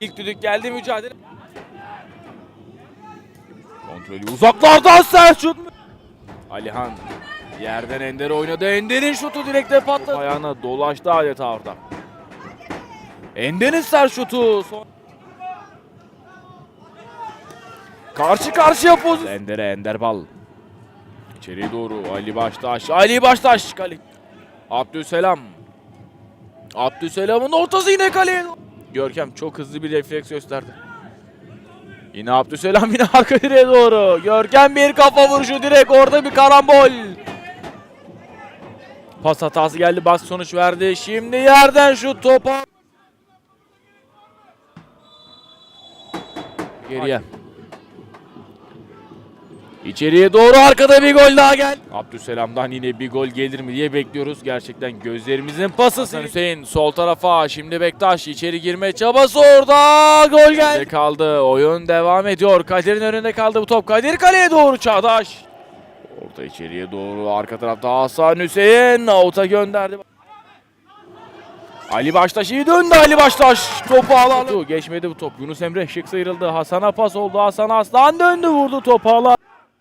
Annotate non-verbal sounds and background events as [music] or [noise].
İlk düdük geldi mücadele. Kontrolü uzaklardan sert. Alihan yerden Ender oynadı. Ender'in şutu direkte patladı. Ayağına dolaştı adeta orada. Ender'in sert şutu. Karşı karşıya pozisyon. Ender'e Ender bal. İçeriye doğru Ali Baştaş. Ali Baştaş kale. Abdüselam. Abdüselam'ın ortası yine kaleye. Görkem çok hızlı bir refleks gösterdi. Yine Abdüselam yine [laughs] arka direğe doğru. Görkem bir kafa vuruşu direkt orada bir karambol. Pas hatası geldi bas sonuç verdi. Şimdi yerden şu topa. Geriye. İçeriye doğru arkada bir gol daha gel. Abdüselam'dan yine bir gol gelir mi diye bekliyoruz. Gerçekten gözlerimizin pası. Hasan Hüseyin sol tarafa. Şimdi Bektaş içeri girme çabası orada. Gol geldi. Kaldı. Oyun devam ediyor. Kadir'in önünde kaldı bu top. Kadir kaleye doğru Çağdaş. Orta içeriye doğru. Arka tarafta Hasan Hüseyin. Out'a gönderdi. Ali Baştaş iyi döndü Ali Baştaş. Topu alan. Geçmedi bu top. Yunus Emre şık sıyrıldı. Hasan'a pas oldu. Hasan Aslan döndü vurdu topu alan.